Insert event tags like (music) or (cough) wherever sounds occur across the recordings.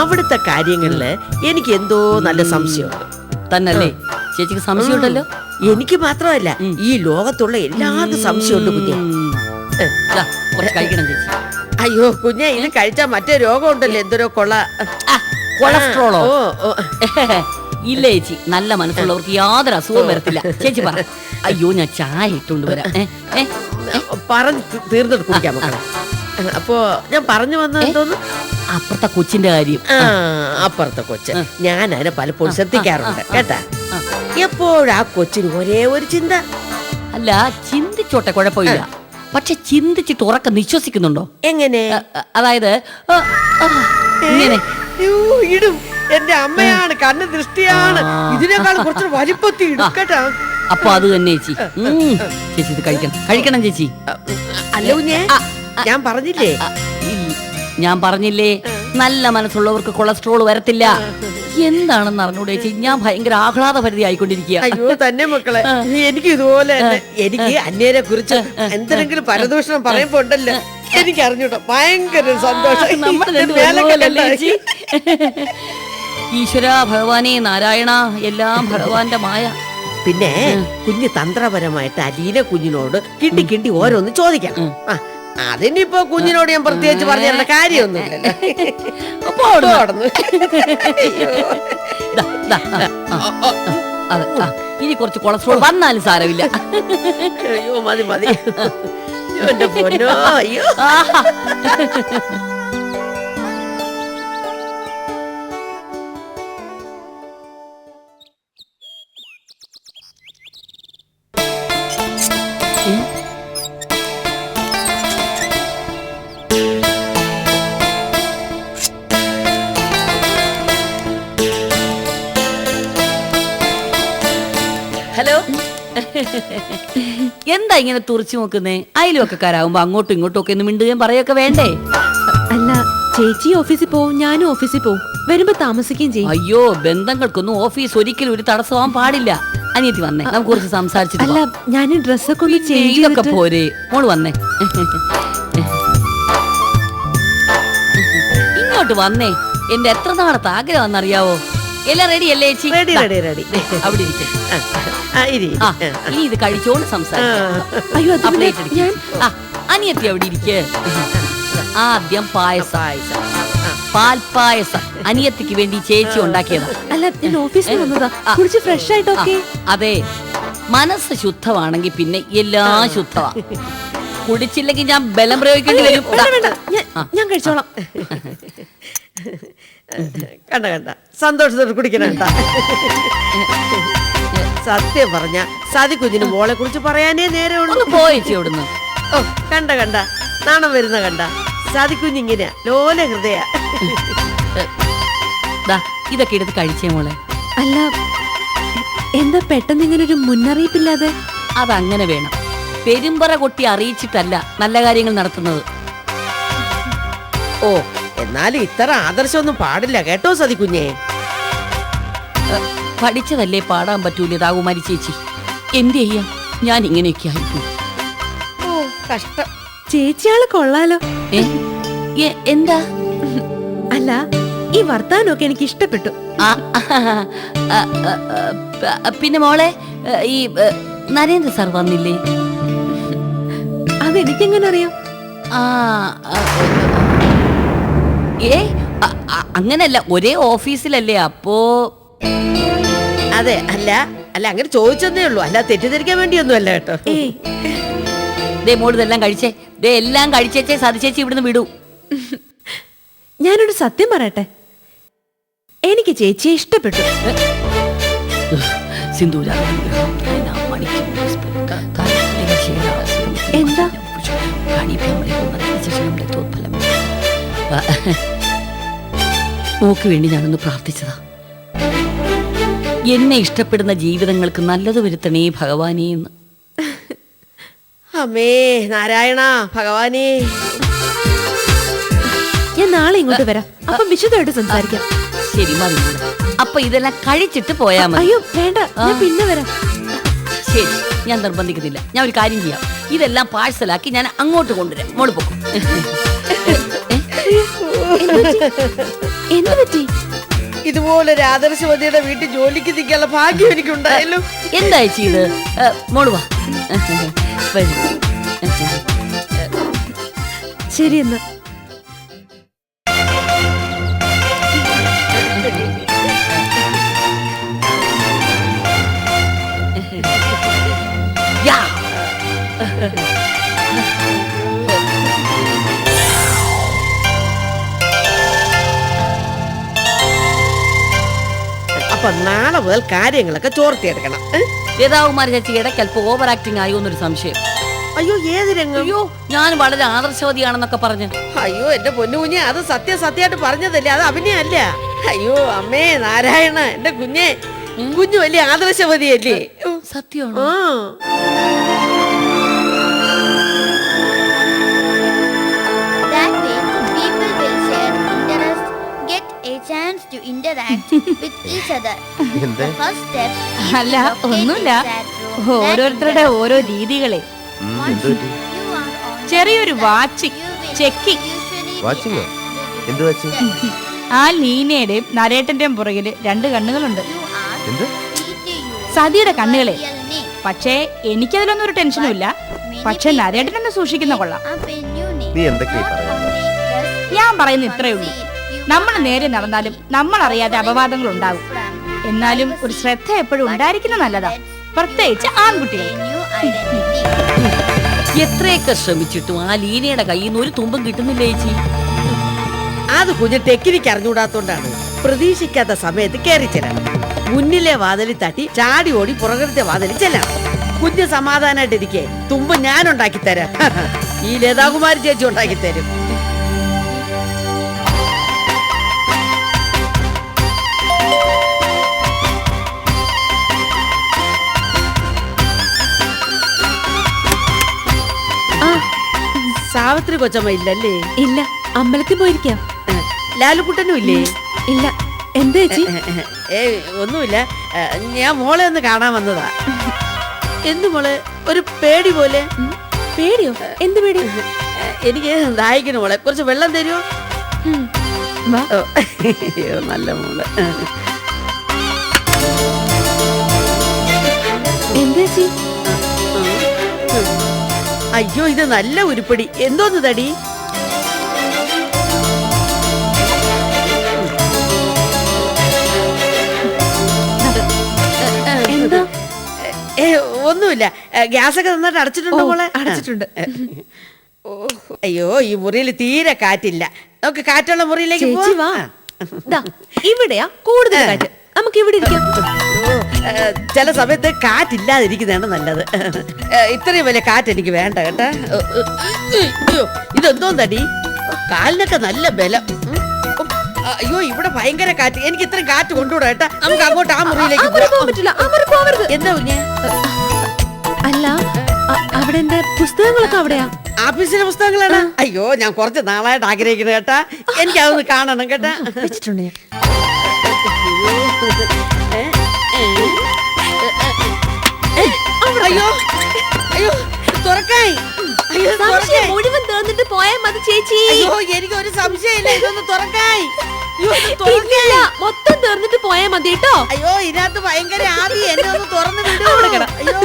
അവിടുത്തെ കാര്യങ്ങളിൽ എനിക്ക് എന്തോ നല്ല സംശയമുണ്ട്. തന്നല്ലേ? ചേച്ചിക്ക് സംശയമുണ്ടല്ലോ? എനിക്ക് മാത്രമല്ല ഈ ലോകത്തുള്ള എല്ലാവർക്കും സംശയമുണ്ട് കുഞ്ഞെ. കഴിക്കണം ചേച്ചി. അയ്യോ കുഞ്ഞെ ഇത് കഴിച്ചാൽ മറ്റേ രോഗമുണ്ടല്ലോ എന്തോരോ കൊള. കൊളസ്ട്രോളോ? ഇല്ല ചേച്ചി. നല്ല മനസ്സുള്ളവർക്ക് യാതൊരു അസുഖവും വരത്തില്ല. ചേച്ചി പറ. അയ്യോ ഞാൻ ചായ ഇട്ടുകൊണ്ട് വരാം. പറഞ്ഞു തീർന്നിട്ട് കുടിക്കാം അപ്പോ ഞാൻ പറഞ്ഞു വന്നത് എന്തോന്ന് അപ്പുറത്തെ കൊച്ചിന്റെ കാര്യം. ആ അപ്പുറത്തെ കൊച്ച്. ഞാൻ അതിനെ പലപ്പോഴും ശ്രദ്ധിക്കാറുണ്ട് കേട്ടാ. എപ്പോഴും ആ കൊച്ചിന് ഒരേ ഒരു ചിന്ത. അല്ല ചിന്തിച്ചോട്ടെ കുഴപ്പമില്ല. പക്ഷെ ചിന്തിച്ചിട്ട് ഉറക്കം വിശ്വസിക്കുന്നുണ്ടോ എങ്ങനെ? അതായത് ഇങ്ങനെ. ഇടും. എന്റെ അമ്മയാണ് കണ്ണ് ദൃഷ്ടിയാണ്. ഇതിനേക്കാൾ കുറച്ച് വലിപ്പത്തി ഇടുക്കട്ടാ കേട്ടാ. അപ്പൊ അത് തന്നെ ചേച്ചി. ചേച്ചി ഇത് കഴിക്കണം. കഴിക്കണം ചേച്ചി. അല്ല ഞാൻ പറഞ്ഞില്ലേ. ഞാൻ പറഞ്ഞില്ലേ? നല്ല മനസ്സുള്ളവർക്ക് കൊളസ്ട്രോൾ വരത്തില്ല. എന്താണെന്ന് അറിഞ്ഞൂടെ ചേച്ചി? ഞാൻ ഭയങ്കര ആഹ്ലാദഭരിതി ആയിക്കൊണ്ടിരിക്കുക അയ്യോ തന്നെ മക്കളെ. എനിക്ക് ഇതുപോലെ എനിക്ക് അന്യരെ കുറിച്ച് എന്തെങ്കിലും പരദൂഷണം പറയുമ്പോ ഉണ്ടല്ലോ. എനിക്ക് അറിഞ്ഞൂട്ടോ ഭയങ്കര സന്തോഷം. ഈശ്വര ഭഗവാനെ നാരായണ എല്ലാം ഭഗവാന്റെ മായ. പിന്നെ കുഞ്ഞ് തന്ത്രപരമായിട്ട് അലീന കുഞ്ഞിനോട് കിണ്ടി കിണ്ടി ഓരോന്ന് ചോദിക്കാം. അതിനിപ്പോ കുഞ്ഞിനോട് ഞാൻ പ്രത്യേകിച്ച് പറഞ്ഞു തരേണ്ട കാര്യമൊന്നുമില്ലല്ലോ അപ്പൊ അവിടുന്ന്. അവിടുന്ന്. അയ്യോ. ദാ, ദാ, ആ, ആ, ആ, അതെ, ആ. ഇനി കുറച്ച് കൊളസ്ട്രോൾ വന്നാലും സാരമില്ല അയ്യോ മതി മതി അയ്യോ, ഇങ്ങനെ തുറച്ചു നോക്കുന്നേ? അയൽവക്കക്കാരാവുമ്പോ അങ്ങോട്ടും ഇങ്ങോട്ടും ഒക്കെ ഒന്ന് മിണ്ടുകയും പറയൊക്കെ വേണ്ടേ? അല്ല ചേച്ചി ഓഫീസിൽ പോവും ഞാനും ഓഫീസിൽ പോവും. വരുമ്പോ താമസിക്കുകയും ചെയ്യും. അയ്യോ ബന്ധങ്ങൾക്കൊന്നും ഓഫീസ് ഒരിക്കലും ഒരു തടസ്സമാവാൻ പാടില്ല. അനിയത്തി വന്നേ നമുക്ക് കുറച്ച് സംസാരിച്ചിട്ട് അല്ല ഞാൻ ഡ്രസ്സൊക്കെ ഒന്ന് ചെയ്തൊക്കെ പോരെ? മോൾ വന്നേ. ഇങ്ങോട്ട് വന്നേ. എന്റെ എത്ര നാളത്തെ ആഗ്രഹം അറിയാവോ എല്ലാം റെഡി അല്ലേ ചേച്ചി? റെഡി റെഡി റെഡി അവിടെ ഇരിക്കെ. ഇനി ഇത് കഴിച്ചോണ്ട് സംസാരിക്കാം. ഞാൻ അനിയത്തി അവിടെ ഇരിക്കെ. ആദ്യം പായസം. പാൽപ്പായസം അനിയത്തിക്ക് വേണ്ടി ചേച്ചി ഉണ്ടാക്കിയതാ. അല്ല ഞാൻ ഓഫീസിൽ വന്നതാ. കുടിച്ച് ഫ്രഷ് ആയിട്ടൊക്കെ. അതെ. മനസ്സ് ശുദ്ധമാണെങ്കിൽ പിന്നെ എല്ലാം ശുദ്ധമാ. കുടിച്ചില്ലെങ്കിൽ ഞാൻ ബലം പ്രയോഗിക്കേണ്ടി വരും. ഞാൻ കഴിച്ചോളാം. കണ്ട കണ്ട. സന്തോഷത്തോട് കുടിക്കണണ്ട സത്യം പറഞ്ഞ സതി കുഞ്ഞിന് മോളെ കുറിച്ച് പറയാനേ നേരെ ഉള്ളൂ. ഒന്ന് ഇവിടുന്ന് ഓ കണ്ട കണ്ട. നാണം വരുന്ന കണ്ട. സതി കുഞ്ഞിങ്ങനെയാ ലോല ഹൃദയ. ദാ ഇതൊക്കെ എടുത്ത് കഴിച്ചേ മോളെ. അല്ല എന്താ പെട്ടെന്ന് ഇങ്ങനെ ഒരു മുന്നറിയിപ്പില്ലാതെ? അതങ്ങനെ വേണം. പെരുമ്പറ കൊട്ടി അറിയിച്ചിട്ടല്ല നല്ല കാര്യങ്ങൾ നടത്തുന്നത്. ഓ എന്നാലും ഇത്ര ആദർശമൊന്നും പാടില്ല. കേട്ടോ സതി കുഞ്ഞെ? പഠിച്ചതല്ലേ പാടാൻ പറ്റൂല താകുമാരി ചേച്ചി? എന്ത് ചെയ്യാം? ഞാൻ ഇങ്ങനെയൊക്കെ ആയിരിക്കും. ഓ കഷ്ടം. ചേച്ചിയാൾ കൊള്ളാലോ. എന്താ? അല്ല ഈ വർത്താനൊക്കെ എനിക്ക് ഇഷ്ടപ്പെട്ടു. പിന്നെ മോളെ ഈ നരേന്ദ്ര സാർ വന്നില്ലേ? അതെനിക്കെങ്ങനെ അറിയാം? ആ, ഏ അങ്ങനല്ല ഒരേ ഓഫീസിലല്ലേ അപ്പോ അതെ അല്ല അല്ല അങ്ങനെ ചോദിച്ചതേ ഉള്ളൂ അല്ല തെറ്റിദ്ധരിക്കാൻ വേണ്ടിയൊന്നും അല്ല കേട്ടോ ദേ മോൾ ഇതെല്ലാം കഴിച്ചേ ദേ എല്ലാം കഴിച്ചേച്ചേ സതിച്ചേച്ചി ഇവിടുന്ന് വിടൂ ഞാനൊരു സത്യം പറയട്ടെ എനിക്ക് ചേച്ചിയെ ഇഷ്ടപ്പെട്ടു എന്താ? മോക്ക് വേണ്ടി ഞാനൊന്ന് പ്രാർത്ഥിച്ചതാ. എന്നെ ഇഷ്ടപ്പെടുന്ന ജീവിതങ്ങൾക്ക് നല്ലത് വരുത്തണേ ഭഗവാനേ എന്ന്. അമ്മേ നാരായണ ഭഗവാനേ. ഞാൻ നാളെ ഇങ്ങോട്ട് വരാം. അപ്പം വിശദമായിട്ട് സംസാരിക്കാം. ശരി മതി. അപ്പൊ ഇതെല്ലാം കഴിച്ചിട്ട് പോയാ മതി. അയ്യോ വേണ്ട. ഞാൻ പിന്നെ വരാം. ശരി ഞാൻ നിർബന്ധിക്കുന്നില്ല. ഞാൻ ഒരു കാര്യം ചെയ്യാം. ഇതെല്ലാം പാഴ്സലാക്കി ഞാൻ അങ്ങോട്ട് കൊണ്ടുവരാം. മോൾ പോകും എന്ത് പറ്റി? ഇതുപോലെ ഒരു ആദർശവതിയുടെ വീട്ടിൽ ജോലിക്ക് നിൽക്കാനുള്ള ഭാഗ്യം എനിക്കുണ്ടായല്ലോ. എന്താ ചേച്ചി ഇത് ഏ, മോൾ വാ. വരൂ. ശരി എന്നാ. യാ. അപ്പൊ നാളെ മുതൽ കാര്യങ്ങളൊക്കെ ചോർത്തിയെടുക്കണം. ഏ? ലതാകുമാരി ചേച്ചി ഇടയ്ക്ക് അല്പം ഓവർ ആക്ടിങ് ആയോ എന്നൊരു സംശയം. അയ്യോ ഏത് രംഗം? അയ്യോ ഞാൻ വളരെ ആദർശവതിയാണെന്നൊക്കെ പറഞ്ഞ്. അയ്യോ എന്റെ പൊന്നു കുഞ്ഞെ അത് സത്യ സത്യമായിട്ട് പറഞ്ഞതല്ലേ? അത് അഭിനയല്ല അയ്യോ അമ്മേ നാരായണ എന്റെ കുഞ്ഞെ കുഞ്ഞു വലിയ ആദർശവതിയല്ലേ? സത്യമാണോ ആ. To interact with each other. (laughs) The first step is അല്ല ഒന്നുമില്ല the chat room that ഓരോരുത്തരുടെ interest. ഓരോ രീതികളെ Once you are on ചെറിയൊരു the watching you will checking usually be വാച്ചിങ്ങോ? asked എന്ത് വാച്ചിങ്? ആ ലീനയുടെയും നരേട്ടന്റെയും പുറകിൽ രണ്ട് കണ്ണുകളുണ്ട് You ask എന്ത് CTU സതിയുടെ കണ്ണുകളെ real name. പക്ഷേ എനിക്കതിലൊന്നും ഒരു ടെൻഷനും ഇല്ല പക്ഷെ നരേട്ടനൊന്ന് സൂക്ഷിക്കുന്ന കൊള്ളാം a new name. നീ എന്തൊക്കെയാ Not പറയുന്നത്? only does ഞാൻ പറയുന്ന ഇത്രയേ ഉള്ളൂ നമ്മൾ നേരെ നടന്നാലും നമ്മൾ അറിയാതെ അപവാദങ്ങൾ ഉണ്ടാകും എന്നാലും ഒരു ശ്രദ്ധ എപ്പോഴും ഉണ്ടായിരിക്കുന്ന നല്ലതാ. പ്രത്യേകിച്ച് ആൺകുട്ടികൾ. എത്രയൊക്കെ ശ്രമിച്ചിട്ടും ആ ലീനയുടെ കയ്യിൽ നിന്ന് ഒരു തുമ്പും കിട്ടുന്നില്ല ചേച്ചി. അത് കുഞ്ഞ് ടെക്നിക്ക് അറിഞ്ഞുകൂടാത്തോണ്ടാണ് പ്രതീക്ഷിക്കാത്ത സമയത്ത് കയറി ചെല്ലണം. മുന്നിലെ വാതിലിൽ തട്ടി ചാടി ഓടി പുറകിലത്തെ വാതിലിൽ ചെല്ലണം. കുഞ്ഞ് സമാധാനായിട്ടിരിക്കെ തുമ്പ് ഞാൻ ഉണ്ടാക്കി തരാം (laughs) ഈ ലതാകുമാരി ചേച്ചി ഉണ്ടാക്കി തരും സാവിത്രി കൊച്ചമ്മ ഇല്ലല്ലേ? ഇല്ല അമ്പലത്തിൽ പോയിരിക്കാം. ലാലുക്കുട്ടനും ഇല്ലേ? ഇല്ല. എന്താ ചേച്ചി? ഏ ഒന്നുമില്ല. ഞാൻ മോളെ ഒന്ന് കാണാൻ വന്നതാ. എന്ത് മോളെ? ഒരു പേടി പോലെ? പേടിയോ? എന്ത് പേടി? എനിക്ക് ദാഹിക്കണ മോളെ. കുറച്ച് വെള്ളം തരുമോ നല്ല മോൾ. എന്താ ചേച്ചി? അയ്യോ ഇത് നല്ല ഉരുപ്പടി. എന്തോന്ന് തടി ഏ ഒന്നുമില്ല. ഗ്യാസ് ഗ്യാസൊക്കെ നന്നായിട്ട് അടച്ചിട്ടുണ്ടോ മോളെ? അടച്ചിട്ടുണ്ട്. ഓ, അയ്യോ ഈ മുറിയിൽ തീരെ കാറ്റില്ല. നമുക്ക് കാറ്റുള്ള മുറിയിലേക്ക് പോവാ. ഇവിടെയാ കൂടുതൽ കാറ്റ്. നമുക്ക് ഇവിടെ ഇരിക്കാം. ചില സമയത്ത് കാറ്റില്ലാതിരിക്കുന്നതാണ് നല്ലത്. ഇത്രയും വലിയ കാറ്റ് എനിക്ക് വേണ്ട കേട്ടാ. ഇതെന്തോ തടി കാലിനൊക്കെ നല്ല ബലം. അയ്യോ ഇവിടെ ഭയങ്കര കാറ്റ്. എനിക്ക് ഇത്രയും കാറ്റ് കൊണ്ടുവിടാ കേട്ടാ. നമുക്ക് അങ്ങോട്ട് ആ മുറിയിലേക്ക് എന്താ കുഞ്ഞെ? അല്ല അവിടെ എന്റെ പുസ്തകങ്ങളൊക്കെ അവിടെയാ? ആഫീസിലെ പുസ്തകങ്ങളാണ്? അയ്യോ ഞാൻ കുറച്ച് നാളായിട്ട് ആഗ്രഹിക്കുന്നത് കേട്ടാ. എനിക്ക് അതൊന്ന് കാണണം കേട്ടാ. വെച്ചിട്ടുണ്ട് ഞാൻ. അയ്യോ അയ്യോ തുറക്കായി. അയ്യോ സംശയം മുഴുവൻ തീർന്നിട്ട് പോയാൽ മതി ചേച്ചി. അയ്യോ എനിക്ക് ഒരു സംശയമില്ല. ഇതൊന്ന് ഇല്ലില്ല തുറക്കായി. മൊത്തം തീർന്നിട്ട് പോയാൽ മതി കേട്ടോ. അയ്യോ ഇതിനകത്ത് ഭയങ്കര ആവി. എന്നെ ഒന്ന് തുറന്നു വിടൂ അയ്യോ.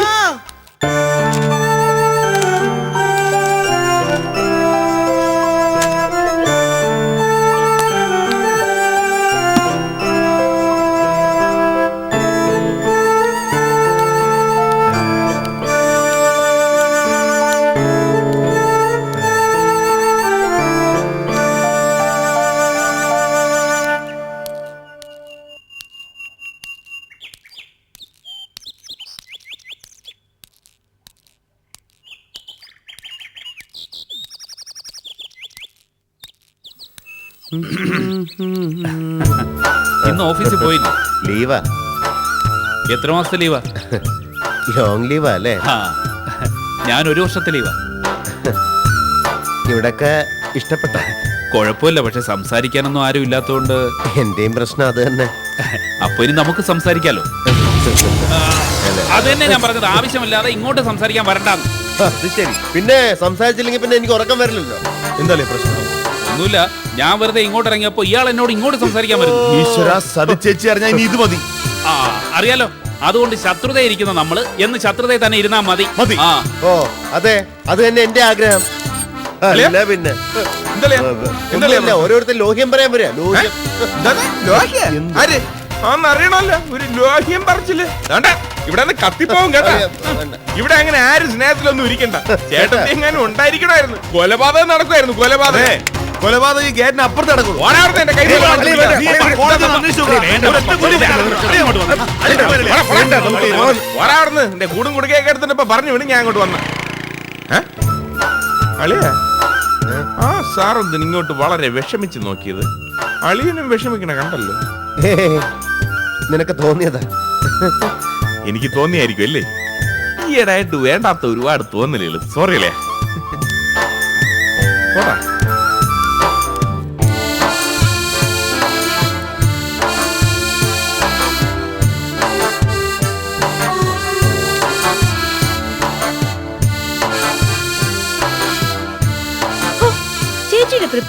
ഓഫീസിൽ (laughs) പോയില്ല? ലീവാ. എത്ര മാസത്തെ ലീവാ? ലോങ് ലീവാ അല്ലേ? ആ. ഞാൻ ഒരു വർഷത്തെ ലീവാ. ഇവിടൊക്കെ ഇഷ്ടപ്പെട്ട? കുഴപ്പമില്ല പക്ഷെ സംസാരിക്കാനൊന്നും ആരും ഇല്ലാത്തതുകൊണ്ട്. എന്റെയും പ്രശ്നം അത് തന്നെ. അപ്പൊ ഇനി നമുക്ക് സംസാരിക്കാലോ? അത്. തന്നെ ഞാൻ പറഞ്ഞത്. ആവശ്യമില്ലാതെ ഇങ്ങോട്ട് സംസാരിക്കാൻ വരണ്ടാന്ന്. അത് ശരി. പിന്നെ സംസാരിച്ചില്ലെങ്കിൽ പിന്നെ എനിക്ക് ഉറക്കം വരില്ലല്ലോ. എന്താ പ്രശ്നം? ഒന്നുമില്ല. ഞാൻ വെറുതെ ഇങ്ങോട്ട് ഇറങ്ങിയപ്പോ ഇയാൾ എന്നോട് ഇങ്ങോട്ട് സംസാരിക്കാൻ വരുന്നു. ഈശ്വര സതി ചേച്ചി അറിഞ്ഞാ ഇനി ഇത് മതി. ആ അറിയാലോ? അതുകൊണ്ട് ശത്രുത ഇരിക്കുന്ന നമ്മൾ എന്ന് ശത്രുതയിൽ തന്നെ ഇരുന്നാ മതി. മതി. ആ. ഓ അതെ. അത് തന്നെ എന്റെ ആഗ്രഹം. അല്ല പിന്നെ. എന്തല്ലേ ഒന്നുമില്ല ഓരോരുത്തർ ലോഹ്യം പറയാൻ ലോഹ്യം. ആര്? അറിയണമല്ലോ ഒരു ലോഹ്യം വേണ്ട ഇവിടെ നിന്ന് കത്തിപ്പോവും കേട്ടാ. വേണ്ട. ഇവിടെ അങ്ങനെ ആരും സ്നേഹത്തിലൊന്നും ഇരിക്കണ്ട. (laughs) ചേട്ടൻ എങ്ങനെ ഉണ്ടായിരിക്കണമായിരുന്നു. കൊലപാതകം നടക്കുമായിരുന്നു കൊലപാതകം. കൊലപാതകം ഗേറ്റിന് അപ്പുറത്ത് നടക്കുള്ളൂ ഓടാർന്ന് എന്റെ കൂടും കുടുക്കയൊക്കെ എടുത്തിട്ട് ഇപ്പൊ പറഞ്ഞു വിടും ഞാൻ അങ്ങോട്ട് വന്ന. അളിയ? ആ സാർ എന്തിന് ഇങ്ങോട്ട് വളരെ വിഷമിച്ച് നോക്കിയത്? അളിയനും വിഷമിക്കണ കണ്ടല്ലോ. നിനക്ക് തോന്നിയതാ? എനിക്ക് തോന്നിയായിരിക്കും അല്ലേ? ഈയിടായിട്ട് വേണ്ടാത്ത ഒരുപാട് തോന്നലുകൾ. സോറി അല്ലേ പോടാ.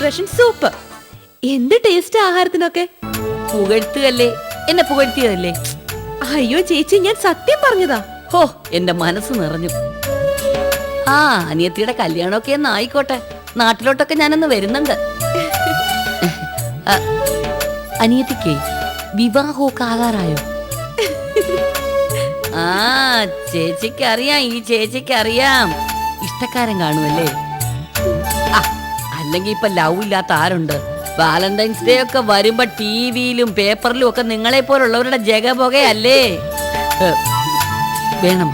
ചേച്ചിയുടെ സൂപ്പ് സൂപ്പർ എന്ത് ടേസ്റ്റ് ആഹാരത്തിനൊക്കെ? പുകഴ്ത്തുകല്ലേ? എന്നെ പുകഴ്ത്തിയതല്ലേ? അയ്യോ ചേച്ചി ഞാൻ സത്യം പറഞ്ഞതാ. ഹോ എന്റെ മനസ്സ് നിറഞ്ഞു. ആ അനിയത്തിയുടെ കല്യാണമൊക്കെ ഒന്ന് ആയിക്കോട്ടെ. നാട്ടിലോട്ടൊക്കെ ഞാനൊന്ന് വരുന്നുണ്ട്. അനിയത്തിക്ക് വിവാഹമൊക്കെ ആകാറായോ? ആ ചേച്ചിക്കറിയാം ഈ ചേച്ചിക്കറിയാം. ഇഷ്ടക്കാരൻ കാണുമല്ലേ? അല്ലെങ്കിൽ ഇപ്പൊ ലവ് ഇല്ലാത്ത ആരുണ്ട്? വാലന്റൈൻസ് ഡേ ഒക്കെ വരുമ്പോ ടിവിയിലും പേപ്പറിലും ഒക്കെ നിങ്ങളെ പോലുള്ളവരുടെ ജഗപുകയല്ലേ വേണം.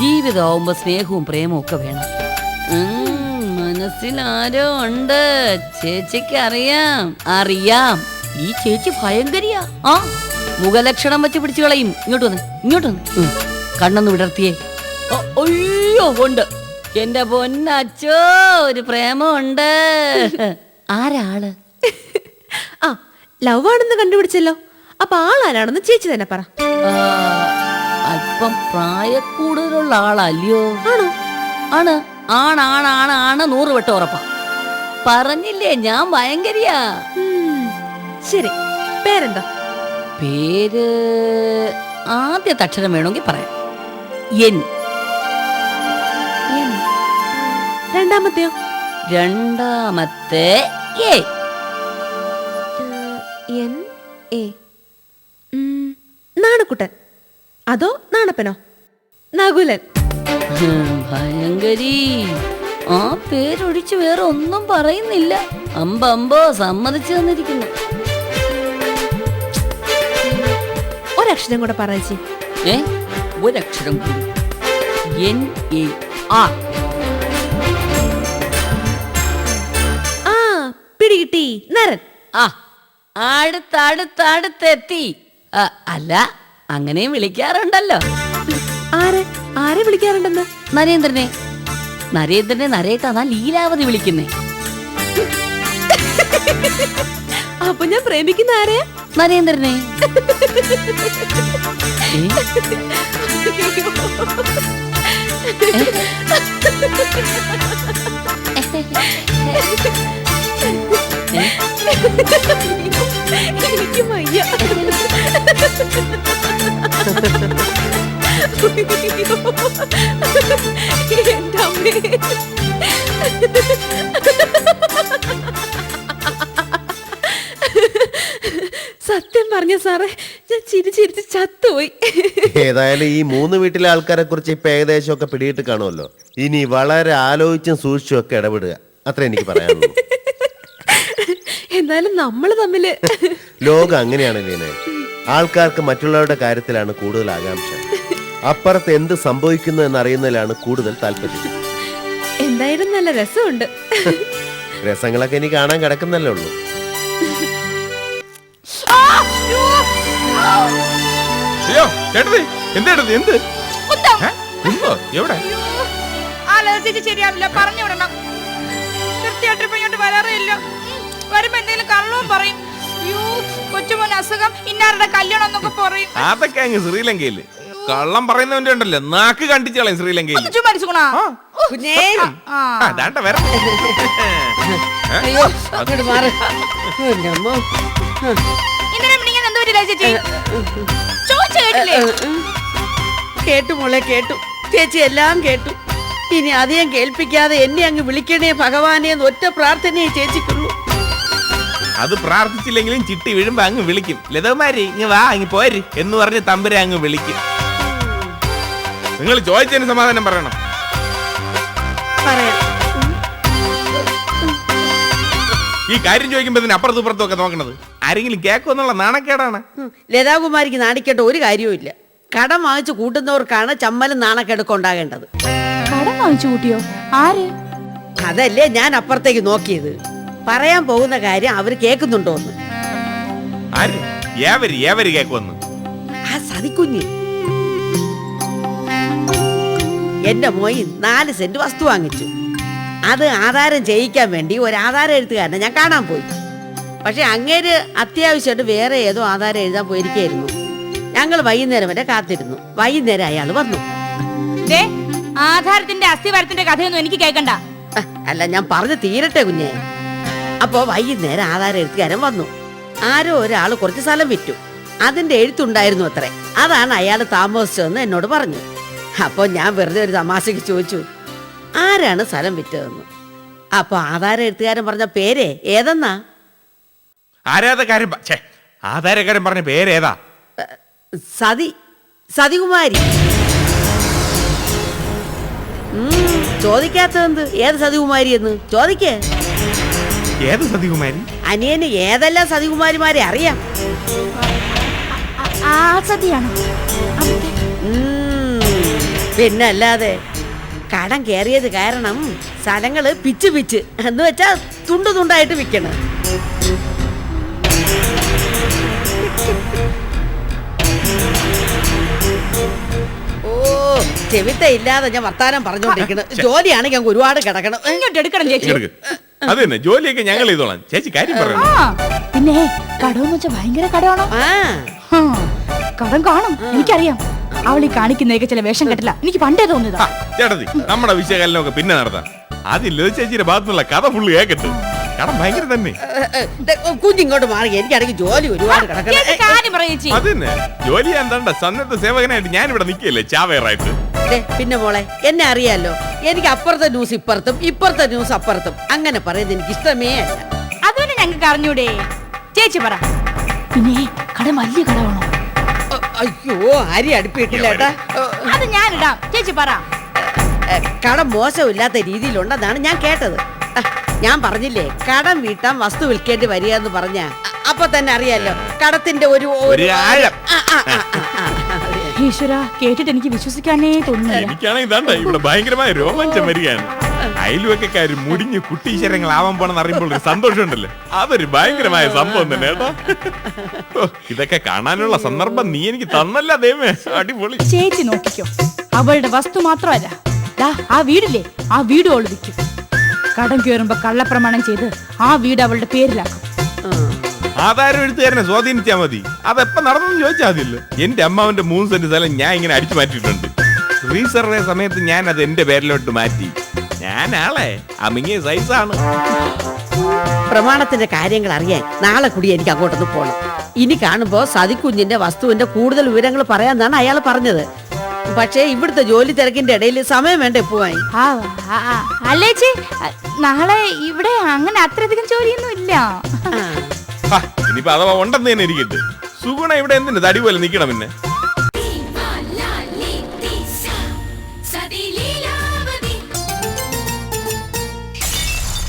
ജീവിതമാവുമ്പോ സ്നേഹവും പ്രേമവും ഒക്കെ വേണം. മനസ്സിൽ ആരോ ഉണ്ട്. ചേച്ചിക്ക് അറിയാം. അറിയാം. ഈ ചേച്ചി ഭയങ്കരിയാ. ആ മുഖലക്ഷണം വെച്ച് പിടിച്ചു കളയും. ഇങ്ങോട്ട് വന്ന് ഇങ്ങോട്ട് വന്ന്. കണ്ണൊന്ന് വിടർത്തിയേ. അയ്യോ ഉണ്ട്. എന്റെ പൊന്നച്ചോ ഒരു പ്രേമമുണ്ട്. ആരാൾ? ആ ലവ് ആണെന്ന് കണ്ടുപിടിച്ചല്ലോ. അപ്പൊ ആളാരാണെന്ന് ചേച്ചി തന്നെ പറ. അല്പം പ്രായക്കൂടുതലുള്ള ആളല്ലയോ? ആണോ? ആണ്. ആണാണാണ് ആണ് നൂറ് വട്ടം ഉറപ്പാ. പറഞ്ഞില്ലേ ഞാൻ ഭയങ്കരിയാ. ശരി. പേരെന്താ? പേര് ആദ്യത്തെ അക്ഷരം വേണമെങ്കിൽ പറയാം. എൻ. രണ്ടാമത്തെയോ? രണ്ടാമത്തെ എ. N A. നാണക്കുട്ടൻ. അതോ നാണപ്പനോ? നകുലൻ. ഭയങ്കരി. ആ പേരൊഴിച്ച് വേറെ ഒന്നും പറയുന്നില്ല. അമ്പമ്പോ സമ്മതിച്ചു തന്നിരിക്കുന്നു. ഒരക്ഷരം കൂടെ പറയച്ചി ഏ ഒരക്ഷരം കൂടി. N A R. പിടികിട്ടി നരൻ. ആ അടുത്തടുത്തടുത്തെത്തി അല്ല അങ്ങനെയും വിളിക്കാറുണ്ടല്ലോ. ആരെ? ആരെ വിളിക്കാറുണ്ടെന്ന്? നരേന്ദ്രനെ. നരേന്ദ്രനെ നരേട്ടാന്നാ ലീലാവതി വിളിക്കുന്നേ. അപ്പൊ ഞാൻ പ്രേമിക്കുന്ന ആരെയാ നരേന്ദ്രനെ. ഏ? എനിക്ക് വയ്യ എന്റെ അമ്മേ സത്യം പറഞ്ഞ സാറേ ഞാൻ ചിരി ചിരിച്ച് ചത്തുപോയി. ഏതായാലും ഈ മൂന്ന് വീട്ടിലെ ആൾക്കാരെ കുറിച്ച് ഇപ്പൊ ഏകദേശം ഒക്കെ പിടിയിട്ട് കാണുമല്ലോ. ഇനി വളരെ ആലോചിച്ചും സൂക്ഷിച്ചും ഒക്കെ ഇടപെടുക. അത്ര എനിക്ക് പറയാനുള്ളൂ. എന്നാലും നമ്മൾ തമ്മിൽ ലോകം അങ്ങനെയാണ് ലീനെ. ആൾക്കാർക്ക് മറ്റുള്ളവരുടെ കാര്യത്തിലാണ് കൂടുതൽ ആകാംക്ഷ. അപ്പുറത്ത് എന്ത് സംഭവിക്കുന്നു എന്നറിയുന്നതിലാണ് കൂടുതൽ താല്പര്യം. എന്തായാലും നല്ല രസമുണ്ട്. രസങ്ങളൊക്കെ ഇനി കാണാൻ കിടക്കുന്നല്ലേ ഉള്ളൂ. അയ്യോ എന്ത് ഏ? കുന്തോ? എവിടെ? ആലോചിച്ച് ശരിയാവില്ല പറഞ്ഞു വിടണം കൃത്യമായിട്ട് ഇപ്പൊ ഇങ്ങോട്ട് വരാറില്ല വരുമ്പോ എന്തെങ്കിലും കള്ളവും പറയും. അയ്യോ കൊച്ചുമോൻ അസുഖം. ഇന്നാരുടെ കല്യാണം എന്നൊക്കെ പറയും. അതൊക്കെ അങ്ങ് ശ്രീലങ്കയിൽ. കള്ളം പറയുന്നവന്റെ ഉണ്ടല്ലോ. നാക്ക് കണ്ടിച്ചു കളയും ശ്രീലങ്കയിൽ കുഞ്ഞേ. വരാം. (laughs) അയ്യോ അങ്ങോട്ട് മാറ്. എന്റെ അമ്മോ. ഇന്നലെ മിനിങ്ങാൻ എന്തോ പറ്റില്ല ചേച്ചി? ചോദിച്ചു കേട്ടില്ലേ? കേട്ടു മോളെ കേട്ടു. ചേച്ചി എല്ലാം കേട്ടു. ഇനി അധികം കേൾപ്പിക്കാതെ എന്നെ അങ്ങ് വിളിക്കണേ ഭഗവാനെ എന്ന് ഒറ്റ പ്രാർത്ഥനയെ ചേച്ചിക്കുള്ളൂ. അത് പ്രാർത്ഥിച്ചില്ലെങ്കിലും ചിട്ടി വീഴുമ്പോ അങ്ങ് വിളിക്കും. ലതകുമാരി ഇങ്ങ് വാ അങ്ങ് പോര് എന്ന് പറഞ്ഞ് തമ്പുരെ അങ്ങ് വിളിക്കും. നിങ്ങൾ ചോദിച്ചതിന് സമാധാനം പറയണം. പറയാം ഈ കാര്യം ചോദിക്കുമ്പോ ഇതിന് അപ്പുറത്തും ഇപ്പുറത്തും ഒക്കെ നോക്കണത്. ആരെങ്കിലും കേൾക്കുമെന്നുള്ള നാണക്കേടാണ്. ഉം. ലതാകുമാരിക്ക് നാണിക്കേണ്ട ഒരു കാര്യവും ഇല്ല. കടം വാങ്ങിച്ചു കൂട്ടുന്നവർക്കാണ് ചമ്മലും നാണക്കെടുക്കം ഉണ്ടാകേണ്ടത്. കടം വാങ്ങിച്ചു കൂട്ടിയോ? ആര്? അതല്ലേ ഞാൻ അപ്പുറത്തേക്ക് നോക്കിയത്. പറയാൻ പോകുന്ന കാര്യം അവർ കേൾക്കുന്നുണ്ടോ എന്ന്? ആര്? ഏവര്? ആ സതിക്കുഞ്ഞ്. എന്റെ മോയി നാല് സെന്റ് വസ്തു വാങ്ങിച്ചു. അത് ആധാരം ചെയ്യിക്കാൻ വേണ്ടി ഒരു ആധാരം എഴുത്തുകാരനെ ഞാൻ കാണാൻ പോയി. പക്ഷെ അങ്ങേര് അത്യാവശ്യമായിട്ട് വേറെ ഏതോ ആധാരം എഴുതാൻ പോയിരിക്കായിരുന്നു. ഞങ്ങൾ വൈകുന്നേരം വരെ കാത്തിരുന്നു. വൈകുന്നേരം അയാൾ വന്നു. ദേ ആധാരത്തിന്റെ അസ്ഥിവാരത്തിന്റെ കഥയൊന്നും എനിക്ക് കേൾക്കണ്ട. അല്ല ഞാൻ പറഞ്ഞു തീരട്ടെ കുഞ്ഞെ. അപ്പോ വൈകുന്നേരം ആധാരം എഴുത്തുകാരൻ വന്നു. ആരോ ഒരാൾ കുറച്ച് സ്ഥലം വിറ്റു. അതിന്റെ എഴുത്തുണ്ടായിരുന്നു അത്രേ. അതാണ് അയാൾ താമസിച്ചതെന്ന് എന്നോട് പറഞ്ഞു. അപ്പോൾ ഞാൻ വെറുതെ ഒരു തമാശക്ക് ചോദിച്ചു ആരാണ് സ്ഥലം വിറ്റതെന്ന്? അപ്പൊ ആധാരം എഴുത്തുകാരൻ പറഞ്ഞ പേരേ ഏതെന്നാ? ആരാധകാരൻ പ- ഛേ, ആധാരക്കാരൻ പറഞ്ഞ പേരേതാ സതി സതികുമാരി. ഉം, ചോദിക്കാത്തതെന്ത്? ഏത് സതികുമാരി എന്ന്? ചോദിക്കേ. ഏത് സതികുമാരി? അനിയന് ഏതെല്ലാം സതികുമാരിമാരെ അറിയാം? ആ സതിയാണോ. ഉം, പിന്നല്ലാതെ കടം കയറിയത് കാരണം സ്ഥലങ്ങൾ പിച്ച് പിച്ച് എന്ന് വെച്ചാ തുണ്ടു തുണ്ടായിട്ട് വിൽക്കണം ഓ ചെവിത്ത ഇല്ലാതെ ഞാൻ വർത്താനം പറഞ്ഞോണ്ടിരിക്കണം. ജോലിയാണെങ്കിൽ ഞങ്ങൾക്ക് ഒരുപാട് കിടക്കണം? ഇങ്ങോട്ട് എടുക്കണം ചേച്ചി. അത് തന്നെ ജോലിയൊക്കെ ഞങ്ങൾ ചെയ്തോളാം. ചേച്ചി കാര്യം പറയണം. ആ പിന്നെ കടമെന്ന് വെച്ചാൽ ഭയങ്കര കടമാണോ ആ. ഹാ, കടം കാണും എനിക്കറിയാം. അവൾ ഈ കാണിക്കുന്നതൊക്കെ ചില വേഷം കെട്ടില്ല. എനിക്ക് പണ്ടേ തോന്നിയതാ. ചേട്ടത്തി നമ്മുടെ വിശകലനമൊക്കെ പിന്നെ നടത്താം. ലളിത ചേച്ചിയുടെ ഭാഗത്തുനിന്നുള്ള കഥ ഫുള്ള് കേക്കട്ടെ. കടം ഭയങ്കര തന്നെ. ഏ, ഏ, ദേ, കുഞ്ഞിങ്ങോട്ട് മാറി. എനിക്കാണെങ്കിൽ ജോലി ഒരുപാട് കിടക്കണം ചേച്ചി ഏ, കാര്യം പറ ചേച്ചി. അത് തന്നെ ജോലി ചെയ്യാൻ തണ്ട സന്നദ്ധ സേവകനായിട്ട് ഞാനിവിടെ ഇവിടെ നിൽക്കല്ലേ ചാവേറായിട്ട്? പിന്നെ മോളെ എന്നെ അറിയാലോ? എനിക്ക് അപ്പുറത്തെ ന്യൂസ് ഇപ്പുറത്തും ഇപ്പുറത്തെ ന്യൂസ് അപ്പുറത്തും. അങ്ങനെ പറയുന്നത് എനിക്ക് ഇഷ്ടമേ അല്ല. അതുപോലെ ഞങ്ങൾക്ക് അറിഞ്ഞൂടെ? ചേച്ചി പറ. പിന്നെ കടം വലിയ കടവാണോ അയ്യോ ആരും അടുപ്പിട്ടില്ല ഏട്ടാ. ഞാൻ അത് ഞാനിടാം ചേച്ചി പറ. കട കടം മോശമില്ലാത്ത രീതിയിലുണ്ടെന്നാണ് ഞാൻ കേട്ടത്. ഞാൻ പറഞ്ഞില്ലേ കടം വീട്ടാൻ വസ്തു വിൽക്കേണ്ടി വരിക എന്ന് പറഞ്ഞ അപ്പൊ തന്നെ അറിയാലോ കടത്തിന്റെ ഒരു ഒരു ആഴം. ഈശ്വര കേട്ടിട്ട് എനിക്ക് വിശ്വസിക്കാനേ തോന്നുന്നില്ല. എനിക്കാണെങ്കിൽ ഇതാണ്ട ഇവിടെ ഭയങ്കരമായ രോമാഞ്ചം വരികയാണ്. അയൽവക്കക്കാര് മുടിഞ്ഞ് കുട്ടീശ്വരങ്ങളാവാൻ പോണെന്ന് അറിയുമ്പോൾ ഒരു സന്തോഷമുണ്ടല്ലോ? അതൊരു ഭയങ്കരമായ സംഭവം തന്നെ കേട്ടോ. ഇതൊക്കെ കാണാനുള്ള സന്ദർഭം നീ എനിക്ക് തന്നല്ല ദൈവമേ. അടിപൊളി. ചേച്ചി നോക്കിക്കോ. അവളുടെ വസ്തു മാത്രമല്ല. ദാ ആ വീടില്ലേ? ആ വീട് വിൽക്കും. കടം കയറുമ്പോ കള്ളപ്രമാണം ചെയ്ത് ആ വീട് അവളുടെ പേരിലാക്കും. ആധാരം എഴുത്തുകാരനെ സ്വാധീനിച്ചാ മതി. അതെപ്പോ നടന്നെന്ന് ചോദിച്ചാൽ മതിയല്ലോ. എന്റെ അമ്മാവന്റെ മൂന്ന് സെന്റ് സ്ഥലം ഞാൻ ഇങ്ങനെ അടിച്ചു മാറ്റിയിട്ടുണ്ട്. റീസർവേ സമയത്ത് ഞാൻ അത് എന്റെ പേരിലോട്ട് മാറ്റി. ഞാൻ ആളെ അമിങ്ങിയ സൈസാണ്. പ്രമാണത്തിന്റെ കാര്യങ്ങൾ അറിയാൻ നാളെ കൂടി എനിക്ക് അങ്ങോട്ടൊന്ന് പോകണം ഇനി കാണുമ്പോ സതിക്കുഞ്ഞിന്റെ വസ്തുവിന്റെ കൂടുതൽ വിവരങ്ങൾ പറയാന്നാണ് അയാൾ പറഞ്ഞത്. പക്ഷേ ഇവിടുത്തെ ജോലി തിരക്കിന്റെ ഇടയിൽ സമയം വേണ്ടേ പോവാൻ അല്ലേച്ചി നാളെ ഇവിടെ അങ്ങനെ അത്രയധികം ജോലിയൊന്നും ഇല്ല. ഇനിയിപ്പോ അഥവാ ഉണ്ടെന്ന് തന്നെ ഇരിക്കട്ടെ. സുഗുണ ഇവിടെ എന്തിന്? തടി പോലെ നിക്കണം പിന്നെ.